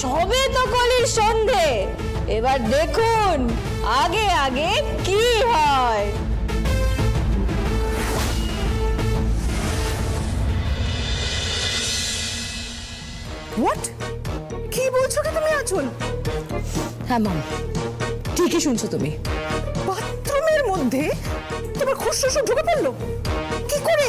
সবে তো কলির সন্ধে। এবার দেখুন আগে আগে কি হয়। হোয়াট কি বলছো কি তুমি আচল? হ্যাঁ মাম ঠিকই শুনছো তুমি। বাথরুমের মধ্যে তোমার খুশরুশ ঢুকে পড়ল? করে?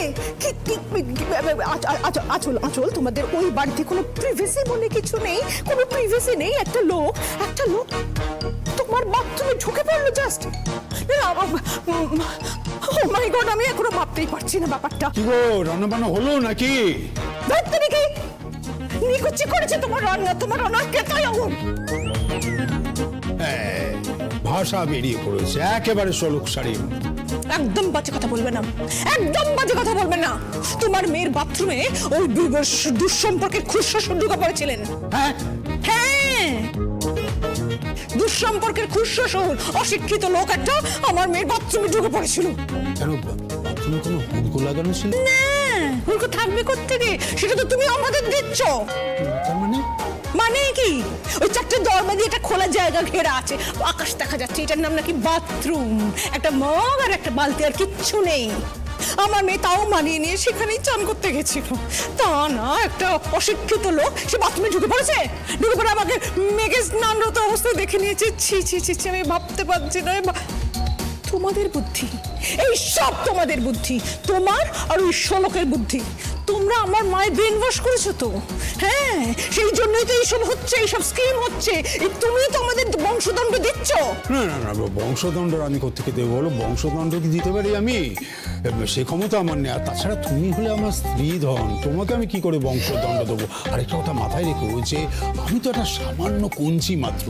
আচল আচল তোমাদের ওই বাড়িতে কোনো প্রিভেসি বলে কিছু নেই? কোনো প্রিভেসি নেই একটা লোক? একটা লোক তোমার বাথরুমে ঢুকে পড়ল জাস্ট ও মাই গড আমি এখনও ভাবতেই পারছি না ব্যাপারটা। কি গো রান্না বান্না হলো নাকি? ধরতে নাকি? নিকুচি করেছে তোমার রান্না তোমার রান্না কে তাই অমন। হ্যাঁ, ভাষা বেরিয়ে পড়েছে একেবারে সলুক শাড়ি একদম বাজে কথা বলবে না। একদম বাজে কথা বলবে না। তোমার মেয়ের বাথরুমে ওই দুঃসম্পর্কের খুশরুশ ঢুকে পড়েছিলেন। হ্যাঁ। হ্যাঁ। দুঃসম্পর্কের খুশরুশ অশিক্ষিত লোক একটা আমার মেয়ের বাথরুমে ঢুকে পড়েছিল। কেন বাথরুমে কোনো হুড়কো লাগানো ছিল? না হুড়কো থাকবে কোথেকে সেটা তো তুমি আমাদের দিচ্ছ। মানে কি? ওই চারটে দরজা দিয়ে একটা খোলা জায়গা ঘেরা আছে। আকাশ দেখা যাচ্ছে এটার নাম নাকি বাথরুম। একটা মগ আর একটা বালতি আর কিচ্ছু নেই। আমার মেয়ে তাও মানিয়ে নিয়ে সেখানেই চান করতে গেছিল। তা না একটা অশিক্ষিত লোক সে বাথরুমে ঢুকে পড়েছে? ঢুকে পড়ে আমাকে মেঘে স্নানরত অবস্থায় দেখে নিয়েছে। ছি ছি ছি ছি, আমি ভাবতে পারছি না। তোমাদের বুদ্ধি এই সব তোমাদের বুদ্ধি তোমার আর ওই শোলকের বুদ্ধি। তোমরা আমার মায়ের ব্রেন ওয়াশ করেছ তো? হ্যাঁ সেই জন্যই তো এইসব হচ্ছে এইসব স্কিম হচ্ছে। তুমি তো আমাদের বংশদণ্ড দিচ্ছ। না না না বংশদণ্ড আমি কোথেকে দেবো বলো? বংশদণ্ড কি দিতে পারি আমি? সে ক্ষমতা আমার নেই। আর তাছাড়া তুমি হলে আমার স্ত্রী ধন তোমাকে আমি কি করে বংশদণ্ড দেবো? আরেকটা কথা মাথায় রেখো যে আমি তো একটা সামান্য কঞ্চি মাত্র।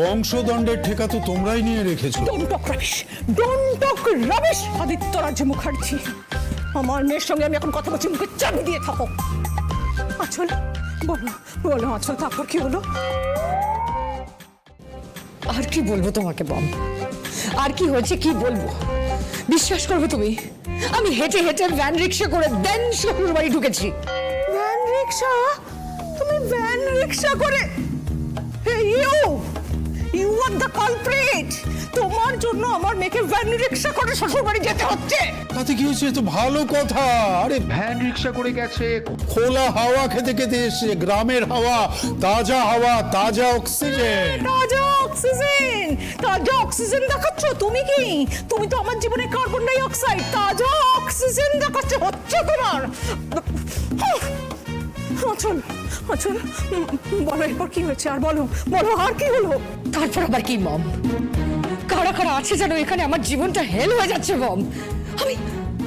বংশদণ্ডের ঠেকা তো তোমরাই নিয়ে রেখেছো। Don't talk rubbish don't talk rubbish Aditya Rajya Mukherjee আমার মেয়ের সঙ্গে আমি এখন কথা বলছি, মুখে চাবি দিয়ে থাকো। আচল বলো বলো আচল তারপর কি হলো? আর কি বলব তোমাকে, বম? আর কি হয়েছে, কি বলব? বিশ্বাস করবে তুমি, আমি হেঁটে হেঁটে ভ্যান রিক্সা করে দেন শ্বশুর বাড়ি ঢুকেছি। Van rickshaw? তুমি ভ্যান রিক্সা করে ইউ! আর দ্য কালপ্রিট তোমার জন্য আমার মেয়েকে ভ্যান রিক্সা করে শ্বশুর বাড়ি যেতে হচ্ছে! তাতে কি হয়েছে? তো ভালো কথা! আরে ভ্যান রিক্সা করে গেছে। খোলা হাওয়া খেতে খেতে এসছে। গ্রামের হাওয়া তাজা হাওয়া তাজা অক্সিজেন তাজা অক্সিজেন তাজা অক্সিজেন দেখাচ্ছ? তুমি কি? তুমি তো আমার জীবনে কার্বন ডাই অক্সাইড তাজা অক্সিজেন দেখাচ্ছ? হচ্ছে তোমার! অচল অচল। বলো এরপর কি হয়েছে? আর বলো বলো আর কি হলো? তারপর আবার কি মম? কারা কারা আছে যেন এখানে? আমার জীবনটা হেল হয়ে যাচ্ছে মম। আমি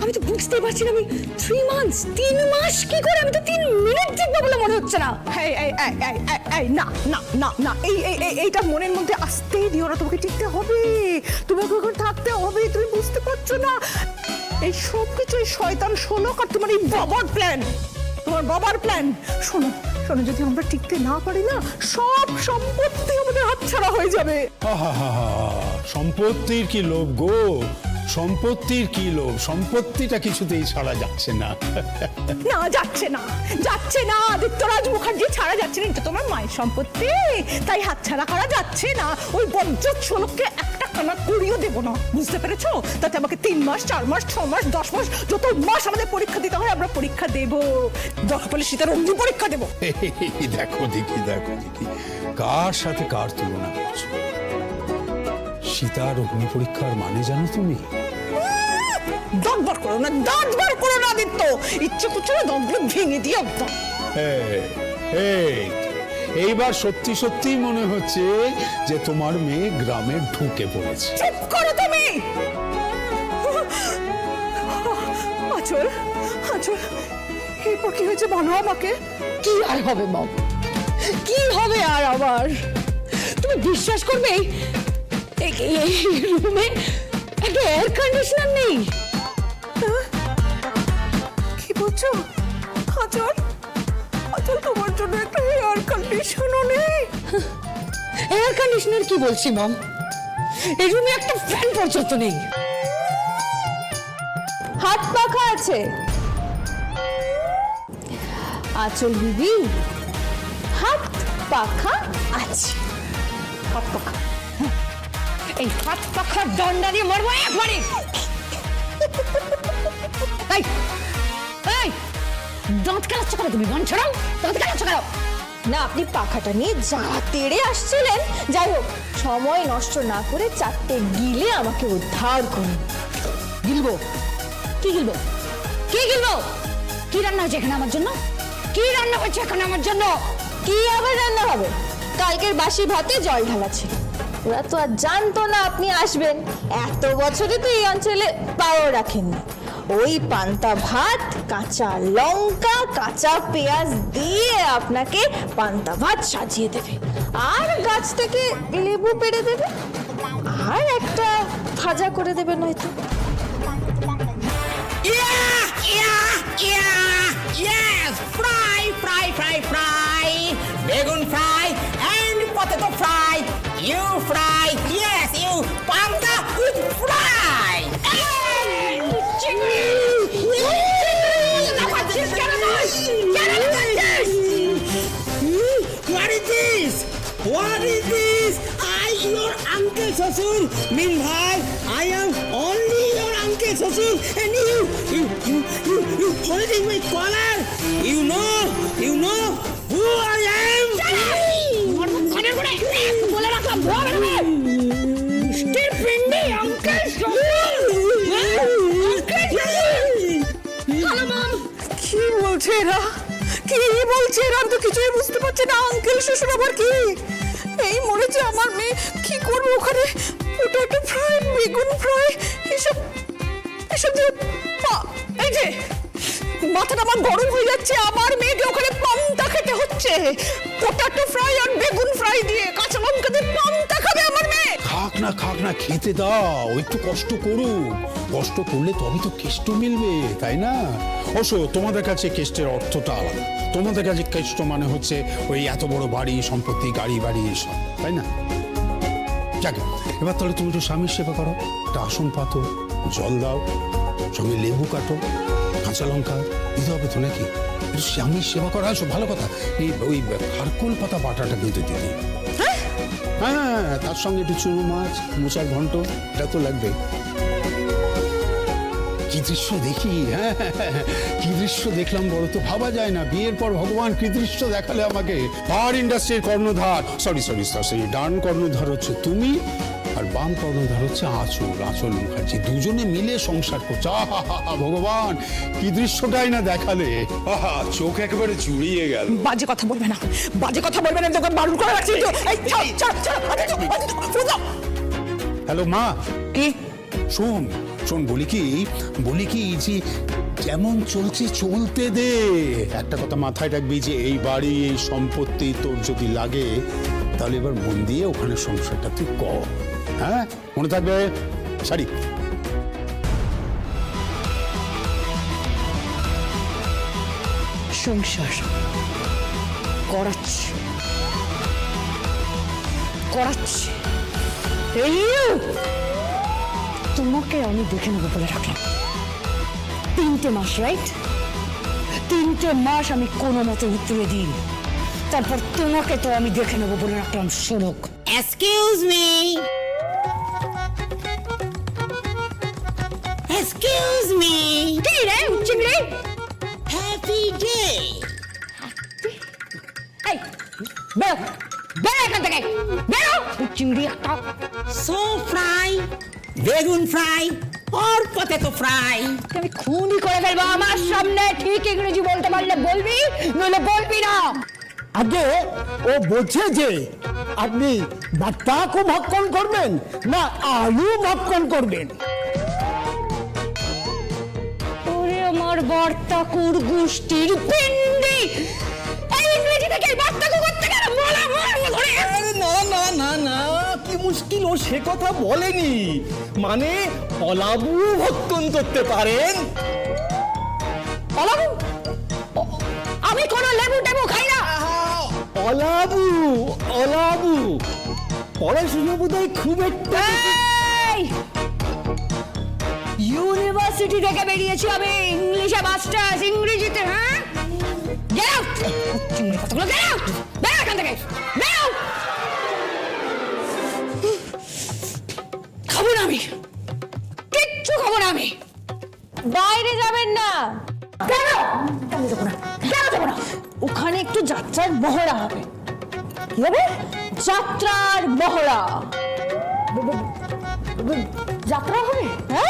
আমি তো বুঝতেই পারছি না আমি থ্রি মান্থস তিন মাস কি করে? আমি তো তিন মিনিট দেখব বলে মনে হচ্ছে না। এই এই এই এই এই না না না না এই এই এই এইটা মনের মধ্যে আসতেই দিও না তোমাকে টিকতে হবে। তোমাকে ওখানে থাকতে হবে তুমি বুঝতে পারছ না। এই সব কিছু শয়তান শোনক আর তোমার এই বাবার প্ল্যান তোমার বাবার প্ল্যান শোনো শোনো যদি আমরা টিকতে না পারি না সব সম্পত্তি আমাদের হাতছাড়া হয়ে যাবে। সম্পত্তির কি লোভ গো? সম্পত্তির কি লোভ? সম্পত্তিটা কিছুতেই ছাড়া যাচ্ছে না। না যাচ্ছে না। যাচ্ছে না আদিত্যরাজ মুখার্জি ছাড়া যাচ্ছে না। এটা তোমার মায়ের সম্পত্তি। তাই হাত ছাড়া করা যাচ্ছে না। ওই ষোলককে একটা কানা করিও দেবো না। বুঝতে পেরেছ? তাতে আমাকে তিন মাস চার মাস ছ মাস দশ মাস যত মাস আমাদের পরীক্ষা দিতে হয় আমরা পরীক্ষা দেব। দরকার পড়লে শীতের অগ্নি পরীক্ষা দেবো। দেখো দেখি দেখো দেখি কার সাথে কার তুলনা করছ? সীতার অগ্নি পরীক্ষার মানে জানো তুমি? দাঁত বার করো না দাঁত বার করো না আদিত্য। ইচ্ছে করছে না দাঁতগুলো ভেঙে দিয়ে একদম এই, এইবার সত্যি সত্যি মনে হচ্ছে যে তোমার মেয়ে গ্রামে ঢুকে পড়েছে। চুপ করো তুমি! আচল আচল এরপর কি হয়েছে বলো আমাকে? কি আর হবে মম? কি হবে আর আবার? তুমি বিশ্বাস করবে এই- রুমে একটা এয়ার কন্ডিশনার নেই? কি বলছো? আচল আচল তোমার জন্য একটা এয়ার কন্ডিশনার কি বলছি মম এই রুমে একটা ফ্যান পর্যন্ত নেই। হাত পাখা আছে। আচল বিবি হাত পাখা আছে। হাত পাখা। এই হাত পাখার দণ্ডা দিয়ে মারবো একবারে দাঁত খেলাচ্ছ কেন তুমি, মন ছড়াও, দাঁত খেলাচ্ছ কেন না আপনি পাখাটা নিয়ে যা তেড়ে আসছিলেন। যাই হোক সময় নষ্ট না করে চারটে গিলে আমাকে উদ্ধার করুন। গিলবো? কি গিলবো? কি গিলবো? কি রান্না হয়েছে এখানে আমার জন্য? কি রান্না হয়েছে এখানে আমার জন্য? কি আবার রান্না হবে? কালকের বাসি ভাতে জল ঢালা ছিল ওরা তো আর জানতো না আপনি আসবেন। এত বছরে তো এই অঞ্চলে পাও রাখেননি। ওই পান্তা ভাত কাঁচা লঙ্কা কাঁচা পেঁয়াজ দিয়ে আপনাকে পান্তা ভাত সাজিয়ে দেবে। আর গাছ থেকে লেবু পেড়ে দেবে আর একটা ভাজা করে দেবে নয়তো। Fry fry yes, fry, fry, fry, fry, begun fry and শ্বশুর। মিন ভাই I am only your uncle শ্বশুর and you you you you you holding কি বলছে এরা? কি বলছে এরা? তো কিছুই বুঝতে পারছে না। আঙ্কেল শ্বশুর আবার কি? এই মরেছে আমার মেয়ে, কি করব ওখানে? ওটা একটা ফ্রাই, বেগুন ফ্রাই, এসব এসব পা- এই যে, মাথাটা আমার গরম হয়ে যাচ্ছে, আমার মেয়েকে ওখানে পান্তা খেতে হচ্ছে। পোটাটো ফ্রাই আর বেগুন ফ্রাই দিয়ে কাঁচা লঙ্কা দিয়ে পান্তা না খাক না খেতে দাও, একটু কষ্ট করুক কষ্ট করলে তবে তো কেষ্ট মিলবে, তাই না? অবশ্য তোমাদের কাছে কেষ্টের অর্থটা আলাদা। তোমাদের কাছে কেষ্ট মানে হচ্ছে ওই এত বড় বাড়ি, সম্পত্তি, গাড়ি, বাড়ি, এসব, তাই না? যাকে, এবার তাহলে তুমি একটু স্বামীর সেবা করো। একটা আসন পাতো, জল দাও, সঙ্গে লেবু কাটো, কাঁচা লঙ্কা দিতে হবে তো নাকি? স্বামীর সেবা করা, আসো, ভালো কথা। এই ওই খারকোল পাতা বাটাটা কিন্তু দিদি হ্যাঁ তার সঙ্গে একটু চুনো মাছ, মোচার ঘন্ট এটা তো লাগবে কি দৃশ্য দেখি হ্যাঁ কি দৃশ্য দেখলাম বলো তো ভাবা যায় না, বিয়ের পর ভগবান কি দৃশ্য দেখালে আমাকে? পার ইন্ডাস্ট্রির কর্ণধার। সরি সরি সরি ডান কর্ণধার হচ্ছে তুমি আর বাম কর্ণধার হচ্ছে আঁচল আঁচল মুখার্জি। দুজনে মিলে সংসার করছে। ভগবান কি দৃশ্যটাই না দেখালে। আহা চোখ একেবারে জুড়িয়ে গেল। বাজে কথা বলবে না। বাজে কথা বলবে না তোকে বারণ করে রাখছি। হ্যালো মা। কি? শোন শোন বলি কি বলি কি যে যেমন চলছে চলতে দে। একটা কথা মাথায় রাখবি যে এই বাড়ি এই সম্পত্তি তোর যদি লাগে তাহলে এবার মন দিয়ে ওখানে সংসারটা তুই কর। হ্যাঁ? মনে থাকবে? সারি সংসার। করাচ্ছি। করাচ্ছি। এই তোমাকে আমি দেখে নেব বলে রাখলাম। তিনটে মাস রাইট তিনটে মাস আমি কোনো মতে উত্তরে দিই তারপর তোমাকে তো আমি দেখে নেব বলে রাখলাম শোনক Excuse me. Excuse me. কি রে চিংড়ি Happy day. এই বেরো বেরো এখান থেকে বেরো চিংড়ি একটা So fry, begun fry or potato fry. আমি খুনই করে ফেলব আমার সামনে। ঠিক ইংরেজি বলতে পারলে বলবি নইলে বলবি না। আগে ও বলছে যে আপনি বাট্টাকও ভক্ষণ করবেন না আলু ভক্ষণ করবেন। ওরে আমার বার্তা গোষ্ঠীর পিন্ডি। এই ইংরেজি থেকে এই বার্তা করতে গেলে মোলা ধরে। না না না না কি মুশকিল ও সে কথা বলেনি। মানে অলাবু ভক্ষণ করতে পারেন। অলাবু? আমি কোনো লেবু টেবু খাই না। অলাবু অলাবু। পড়াশুনো বোধহয় খুব একটা ইউনিভার্সিটি থেকে বেরিয়েছি আমি ইংলিশে মাস্টার্স ইংরেজিতে হ্যাঁ? গেট আউট কতগুলো থেকে, বেরো! খাব না আমি। কিচ্ছু খাব না আমি। বাইরে যাবেন না। কেন কেন যাব না? কেন যাব না? ওখানে একটু যাত্রার মহড়া হবে। কি হবে? যাত্রার মহড়া যাত্রা হবে? হ্যাঁ?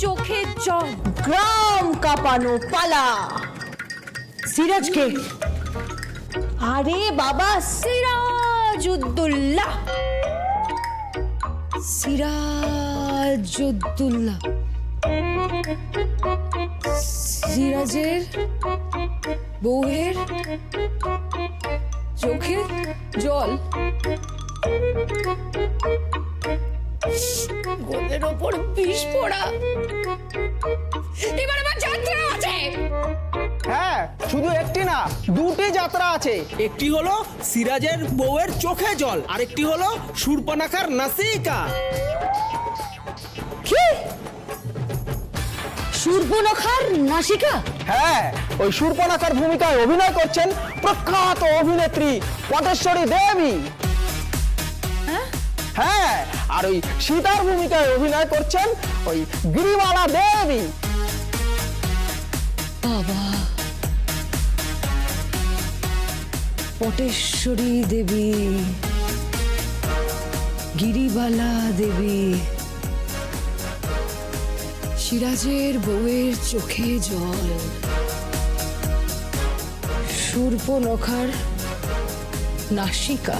চোখে জল। গ্রাম কাঁপানো পালা। সিরাজকে। আরে বাবা সিরাজউদ্দৌলা। সিরাজউদ্দৌলা। সিরাজের বউয়ের চোখে জল। গোলের ওপর বিষ পড়া। এবার আমার যাত্রা আছে। হ্যাঁ শুধু একটি না দুটি যাত্রা আছে। একটি হলো সিরাজের বউয়ের চোখে জল আরেকটি হলো সুরপনাখার নাসিকা। কি? সূর্পনখার নাসিকা? হ্যাঁ ওই সুরপনাখার ভূমিকায় অভিনয় করছেন প্রখ্যাত অভিনেত্রী পটেশ্বরী দেবী। হ্যাঁ আর ওই সীতার ভূমিকায় অভিনয় করছেন ওই গিরিমালা দেবী। বাবা। পটেশ্বরী দেবী, গিরিবালা দেবী, সিরাজের বউয়ের চোখে জল, সূর্পনখার নাসিকা।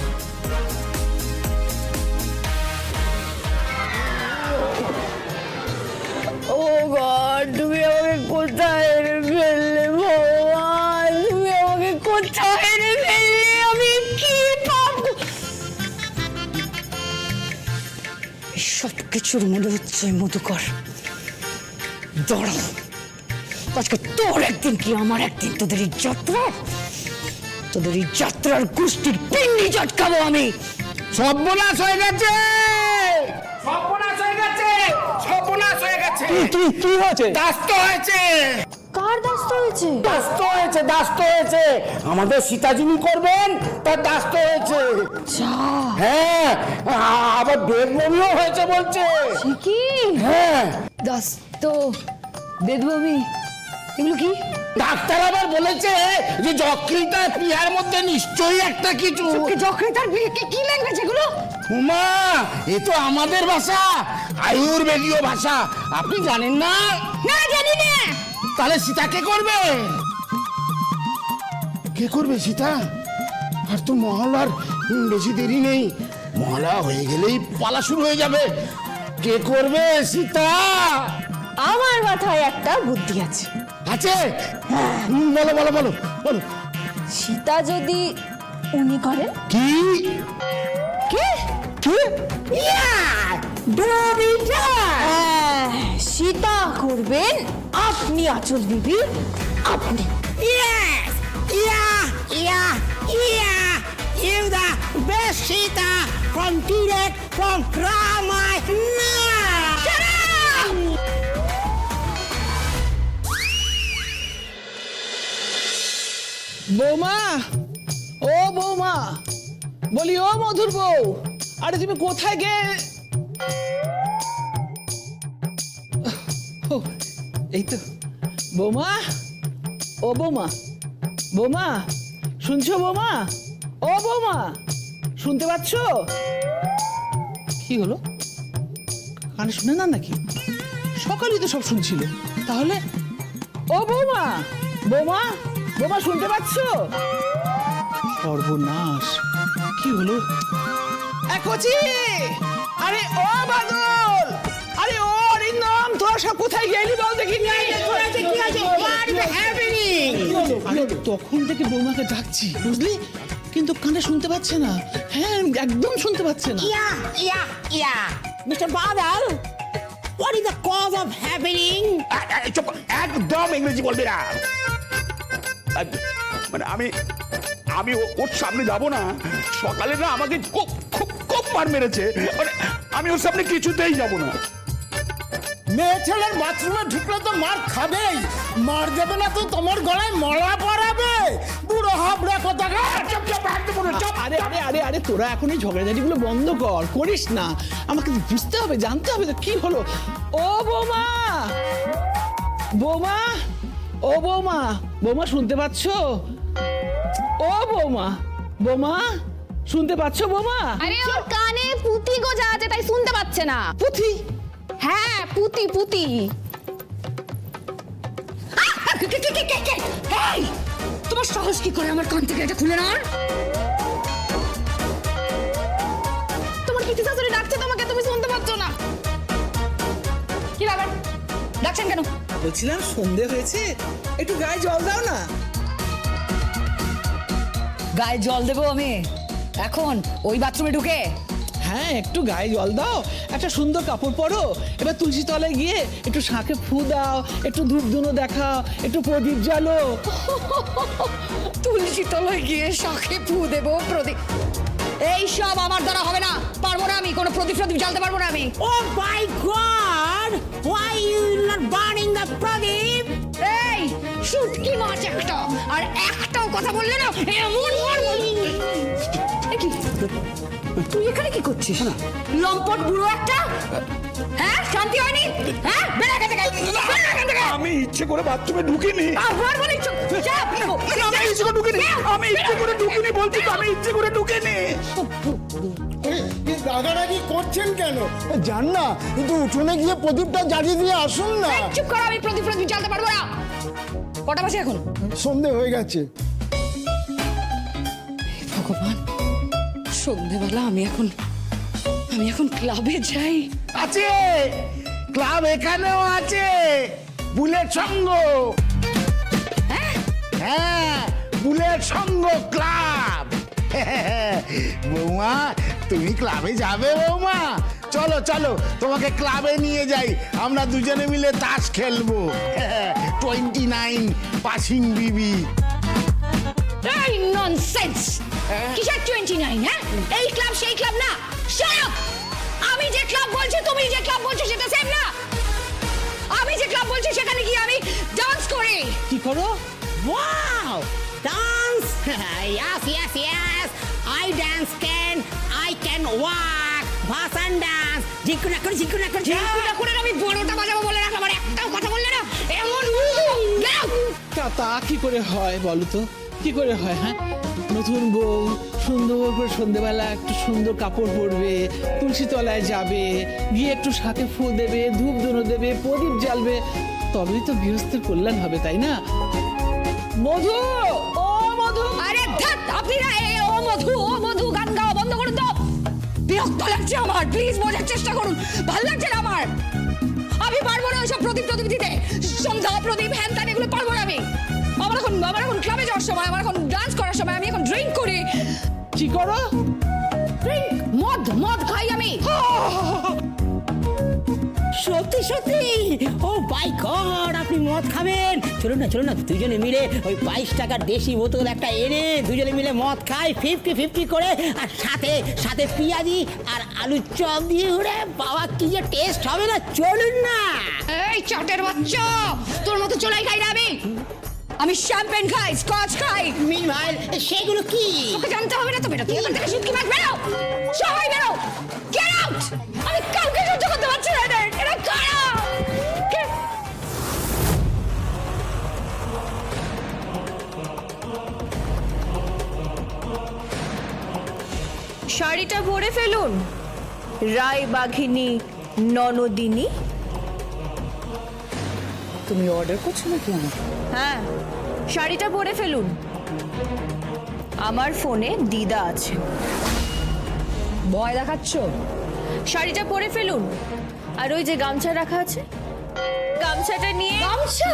কিছুর মনে হচ্ছে মধুকর। দাঁড়াও। আজকে তোর একদিন কি আমার একদিন? তোদের এই যাত্রা? তোদের এই যাত্রার গোষ্ঠীর পিন্ডি চটকাবো আমি। সর্বনাশ হয়ে গেছে! সর্বনাশ হয়ে গেছে! সর্বনাশ হয়ে গেছে! কি হয়েছে? দাস্ত হয়েছে! কার দাস্ত হয়েছে। দাস্ত হয়েছে দাস্ত হয়েছে। আমাদের সীতাজিনী করবেন তার দাস্ত হয়েছে। হ্যাঁ আ- আবার বেদবমিও হয়েছে বলছে। কি? হ্যাঁ। দাস তো বেদবমি এগুলো কি? ডাক্তার আবার বলেছে যে যকৃতা পিয়ার মধ্যে নিশ্চয়ই একটা কিছু। যকৃতার কি কি ল্যাঙ্গুয়েজ এগুলো? উমা এ তো আমাদের ভাষা আয়ুর্বেদীয় ভাষা। আপনি জানেন না? না জানি না। তাহলে সীতা কে করবে? কে করবে সীতা? আর তো মহলার বেশি দেরি নেই। মহলা হয়ে গেলেই পালা শুরু হয়ে যাবে। কে করবে সীতা? আমার মাথায় একটা বুদ্ধি আছে। আছে? বলো বলো বলো বলো। সীতা যদি উনি করেন? কি? কে? কি? হ্যাঁ, সীতা করবেন আপনি আচল দিদি? আপনি? ইয়া yeah yeah you the বেশিতা from টিরেক বৌমা ও বৌমা বলি ও মধুর বৌ আরে তুমি কোথায় গে? এই তো। বৌমা? ও বৌমা। বৌমা শুনছো বৌমা? ও বৌমা শুনতে পাচ্ছ? কি হলো? কানে শুনে না নাকি? সকালেই তো সব শুনছিল। তাহলে? ও বৌমা বৌমা বৌমা শুনতে পাচ্ছ? সর্বনাশ। কি হলো? একচি আরে ও বাদল! সব কোথায় গেলি বল দেখি। কি আছে কি আছে হোয়াট ইজ হ্যাপেনিং তখন থেকে বৌমাকে ডাকছি বুঝলি? কিন্তু কানে শুনতে পাচ্ছে না। হ্যাঁ একদম শুনতে পাচ্ছে না. Mr. Badal, what is the cause of happening? আ- আ- চুপ একদম ইংরেজি বলবি না। মানে আমি আমি ও- ওর সামনে যাব না। সকালে না আমাকে খুব খুব খুব মার মেরেছে। মানে আমি ওর সামনে কিছুতেই যাব না। মেয়ে ছেলের বাথরুমে ঢুকলে তো মার খাবেই। মার দেবে না তো তোমার গলায় মলা পড়াবে বুড়ো হাবড়া কথা চুপ চুপ একদম বলো, চুপ আরে আরে আরে আরে তোরা এখন এই ঝগড়াঝাটিগুলো বন্ধ কর করিস না। আমাকে বুঝতে হবে জানতে হবে তো কি হলো। ও বৌমা! বৌমা! ও বৌমা! বৌমা শুনতে পাচ্ছ? ও বৌমা! বৌমা শুনতে পাচ্ছ বৌমা? আরে ওর কানে পুতি গোজা আছে তাই শুনতে পাচ্ছে না। পুথি? হ্যাঁ পুতি পুতি। তোমার সাহস কি করে আমার কান থেকে এটা খুলে না তোমার পিসি শাশুড়ি ডাকছে তোমাকে তুমি শুনতে পাচ্ছ না। কি ব্যাপার? ডাকছেন কেন? বলছিলাম সন্ধে হয়েছে একটু গায়ে জল দাও না। গায়ে জল দেবো আমি। এখন ওই বাথরুমে ঢুকে হ্যাঁ একটু গায়ে জল দাও একটা সুন্দর কাপড় পরো। এবার তুলসী তলায় গিয়ে একটু শাঁখে ফু দাও একটু ধূপ ধুনো দেখাও একটু প্রদীপ জ্বালো। তুলসী তলায় গিয়ে শাখে ফু দেবো প্রদীপ। এই সব আমার দ্বারা হবে না পারব না আমি কোনো প্রদীপ প্রদীপ জ্বালতে পারব না আমি। ও my God! Why you not burning the pradip? এই শুটকি মাছ একটা আর একটাও কথা বললে না এমন মারবো এ কি? তুই এখানে কি করছিস? লম্পট বুড়ো একটা? হ্যাঁ? শান্তি হয়নি? হ্যাঁ? বেড়া থেকে আমি ইচ্ছে করে বাথরুমে ঢুকিনি। আবার বলি আমি ইচ্ছে করে ঢুকিনি। আমি ইচ্ছে করে ঢুকিনি বলছি আমি ইচ্ছে করে ঢুকিনি। রাগারাগি করছেন কেন? জান না কিন্তু উঠোনে গিয়ে প্রদীপটা জ্বালিয়ে দিয়ে আসুন না। চুপ করো আমি প্রদীপ প্রদীপ জ্বালতে পারব না। কটা বাজে এখন? সন্ধে হয়ে গেছে। ভগবান। সন্ধেবেলা আমি এখন আমি এখন ক্লাবে যাই। আছে! ক্লাব এখানেও আছে! বুলেট সঙ্গ! হ্যাঁ? বুলেট সঙ্গ ক্লাব! বৌমা তুমি ক্লাবে যাবে বৌমা? চলো চলো তোমাকে ক্লাবে নিয়ে যাই। আমরা দুজনে মিলে তাস খেলব। টোয়েন্টি নাইন পাসিং বিবি। ননসেন্স কিসের টোয়েন্টি নাইন হ্যাঁ? এই ক্লাব সেই ক্লাব না। Shut আমি যে ক্লাব বলছি তুমি যে ক্লাব বলছো সেটা সেম না। আমি যে ক্লাব বলছি সেখানে গিয়ে আমি ডান্স করি। কি করো? Wow! Dance! yes, yes, yes! I dance can, I can walk, ভাসান dance, ঝিকুনা করে ঝিকুনা করে ঝাঁকুটা করে আমি বড়টা বাজাবো বলে রাখলাম আর একটাও কথা বললে না এমন তা কি করে হয় বলো তো? কি করে হয় হ্যাঁ? নতুন বউ, সুন্দর করে সন্ধেবেলা একটু সুন্দর কাপড় পরবে, তুলসী তলায় যাবে, গিয়ে একটু সাথে ফু দেবে, ধূপ ধুনো দেবে, প্রদীপ জ্বালবে, তবেই তো গৃহস্থের কল্যাণ হবে, তাই না? মধু! ও মধু! আরে আপনি না এ, ও মধু ও মধু, গান গাওয়া বন্ধ করুন তো! বিরক্ত লাগছে আমার প্লিজ বোঝার চেষ্টা করুন, ভালো লাগছে না আমার। আমি পারব না ওইসব প্রদীপ প্রদীপ দিতে। সন্ধ্যা, প্রদীপ হ্যান এগুলো পারব না আমি। আমার এখন ক্লাবে যাওয়ার সময় আমার এখন ডান্স করার সময় আমি এখন ড্রিঙ্ক করি। কি করো? ড্রিঙ্ক মদ মদ খাই আমি। সত্যি সত্যি? ও বাই গড আপনি মদ খাবেন? চলুন না চলুন না দুজনে মিলে ওই বাইশ টাকার দেশি বোতল একটা এনে দুজনে মিলে মদ খাই ফিফটি ফিফটি করে আর সাথে সাথে পেঁয়াজি আর আলুর চপ দিয়ে উড়ে বাবা কি যে টেস্ট হবে না চলুন না। এই চটের বাচ্চা তোর মতো চলাই খাই না আমি। আমি শ্যাম্পেন খাই স্কচ খাই। ভাই সেগুলো কি? তোকে জানতে হবে না তো বেটা তুই এখান থেকে শুটকি মাছ বেরো। সবাই বেরো। গেট আউট আমি কাউকে সহ্য করতে পারছি না এদের। এরা কারা? শাড়িটা ভরে ফেলুন। রায় বাঘিনী ননদিনী তুমি অর্ডার করছ নাকি আমার হ্যাঁ শাড়িটা পরে ফেলুন। আমার ফোনে দিদা আছে। ভয় দেখাচ্ছ? শাড়িটা পরে ফেলুন। আর ওই যে গামছা রাখা আছে গামছাটা নিয়ে গামছা?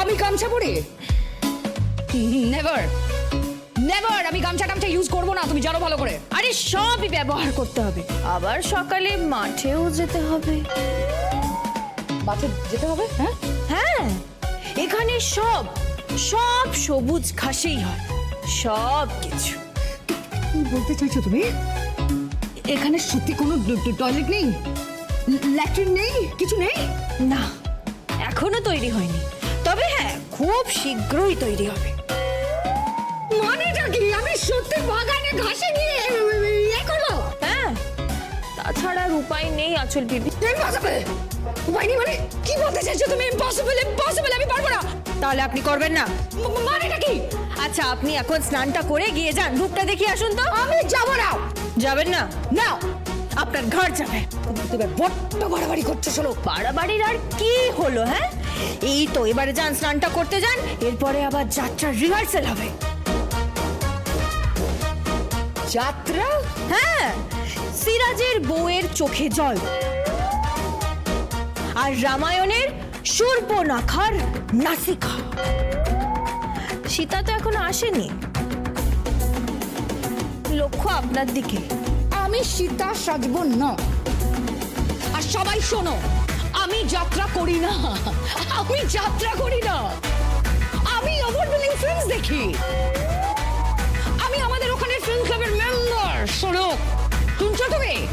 আমি গামছা পরি? নেভার নেভার আমি গামছা টামছা ইউজ করব না তুমি জানো ভালো করে। আরে সবই ব্যবহার করতে হবে। আবার সকালে মাঠেও যেতে হবে। মাঠে যেতে হবে হ্যাঁ? হ্যাঁ এখানে সব সব সবুজ ঘাসেই হয় সব কিছু। কি বলতে চাইছো তুমি? এখানে সত্যি কোনো টয়লেট নেই? ল্যাট্রিন নেই? কিছু নেই? না এখনও তৈরি হয়নি। তবে হ্যাঁ খুব শীঘ্রই তৈরি হবে। মানেটা কি? আমি সত্যি বাগানে ঘাসে গিয়ে ইয়ে করব? হ্যাঁ তাছাড়া আর উপায় নেই আচল বিবি উপায় নেই মানে কি বলতে চাইছো তুমি? ইম্পসিবল ইম্পসিবল আমি পারব না। তাহলে আপনি করবেন না। মানেটা কি? আচ্ছা আপনি এখন স্নানটা করে গিয়ে যান। রূপটা দেখিয়ে আসুন তো। আমি যাব না। যাবেন না? না আপনার ঘর যাবে। তুমি বড্ড বাড়াবাড়ি করছ চলো বাড়াবাড়ির আর কি হলো হ্যাঁ? এই তো এবারে যান স্নানটা করতে যান। এরপরে আবার যাত্রার রিহার্সেল হবে। যাত্রা? হ্যাঁ সিরাজের বউয়ের চোখে জল। আর রামায়ণের সর্বনাখার নাসিকা। সীতা তো এখনও আসেনি। লক্ষ্য আপনার দিকে। আমি সীতা সাজব না। আর সবাই শোনো, আমি যাত্রা করি না। আমি যাত্রা করি না। আমি ওভারবিলিং ফিল্মস দেখি। আমি আমাদের ওখানে ফিল্ম ক্লাবের মেম্বার শোনো। শুনছো তুমি?